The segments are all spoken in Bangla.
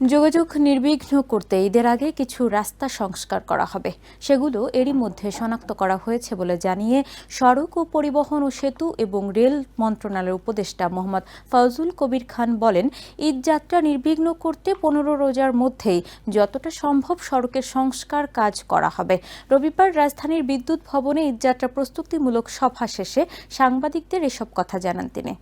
যোগাযোগ নির্বিঘ্ন করতে ঈদের আগে কিছু রাস্তা সংস্কার করা হবে। সেগুলো এরই মধ্যে শনাক্ত করা হয়েছে বলে জানিয়ে সড়ক ও পরিবহন ও সেতু এবং রেল মন্ত্রণালয়ের উপদেষ্টা মোহাম্মদ ফজলুল কবির খান বলেন, ঈদ যাত্রা নির্বিঘ্ন করতে পনেরো রোজার মধ্যেই যতটা সম্ভব সড়কের সংস্কার কাজ করা হবে। রবিবার রাজধানীর বিদ্যুৎ ভবনে ঈদযাত্রা প্রস্তুতিমূলক সভা শেষে সাংবাদিকদের এসব কথা জানান তিনি।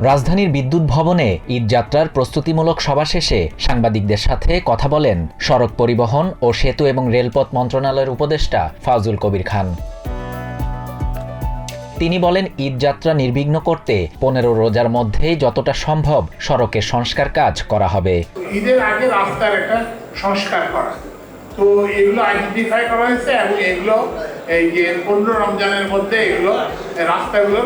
রাজধানীর বিদ্যুৎ ভবনে ঈদযাত্রার প্রস্তুতিমূলক সভা শেষে সাংবাদিকদের সাথে কথা বলেন সড়ক পরিবহন ও সেতু এবং রেলপথ মন্ত্রণালয়ের উপদেষ্টা ফাজুল কবির খান। তিনি বলেন ঈদযাত্রা নির্বিঘ্ন করতে পনেরো রোজার মধ্যেই যতটা সম্ভব সড়কের সংস্কার কাজ করা হবে। ঈদের আগে রাস্তার একটা সংস্কার করা। তো এগুলো আইডেন্টিফাই করা হয়েছে এবং এগুলো এই যে পনেরো রমজানের মধ্যে এগুলো রাস্তাগুলো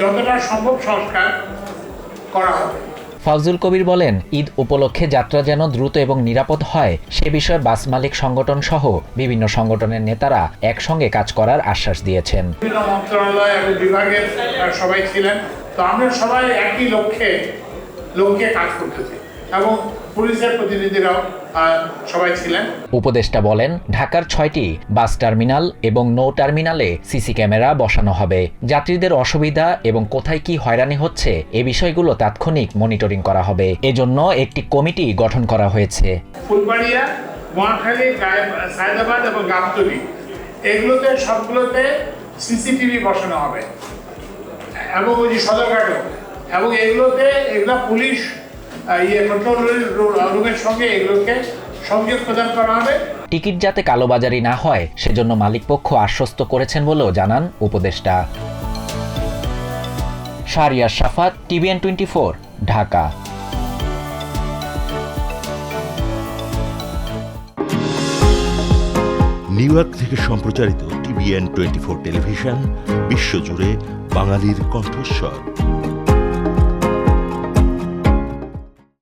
যতটা সম্ভব সংস্কার করা হবে। ফজল কবির বলেন ঈদ উপলক্ষে যাত্রা যেন দ্রুত এবং নিরাপদ হয় সে বিষয়ে বাস মালিক সংগঠন সহ বিভিন্ন সংগঠনের নেতারা একসঙ্গে কাজ করার আশ্বাস দিয়েছেন। বিভিন্ন মন্ত্রণালয় এবং বিভাগের সবাই ছিলেন। তো আমরা সবাই একই লক্ষ্যে লক্ষ্যে কাজ করতেছি এবং পুলিশের প্রতিনিধিরাও সবাই ছিলেন। উপদেষ্টা বলেন ঢাকার ছয়টি বাস টার্মিনাল এবং নৌ টার্মিনালে সিসি ক্যামেরা বসানো হবে। যাত্রীদের অসুবিধা এবং কোথায় কি হয়রানি হচ্ছে এ বিষয়গুলো তাৎক্ষণিক মনিটরিং করা হবে। এজন্য একটি কমিটি গঠন করা হয়েছে। ফুলবাড়িয়া মহাখালী সায়দাবাদ এবং গাবতলী এগুলোতে সবগুলোতে সিসিটিভি বসানো হবে। এবং ওই যে সদরঘাটও। এবং এগুলোতে এগুলো পুলিশ ইয়ে কন্ট্রোল রুমের সঙ্গে এগুলোকে সংযোগ প্রদান করা হবে। টিকিট যাতে কালোবাজারি না হয় সেজন্য মালিকপক্ষ আশ্বস্ত করেছেন বলেও জানান উপদেষ্টা। Shahriar Safat TVN twenty four Dhaka. New York থেকে সম্প্রচারিত টিভিএন টোয়েন্টি ফোর টেলিভিশন বিশ্বজুড়ে বাঙালির কণ্ঠস্বর।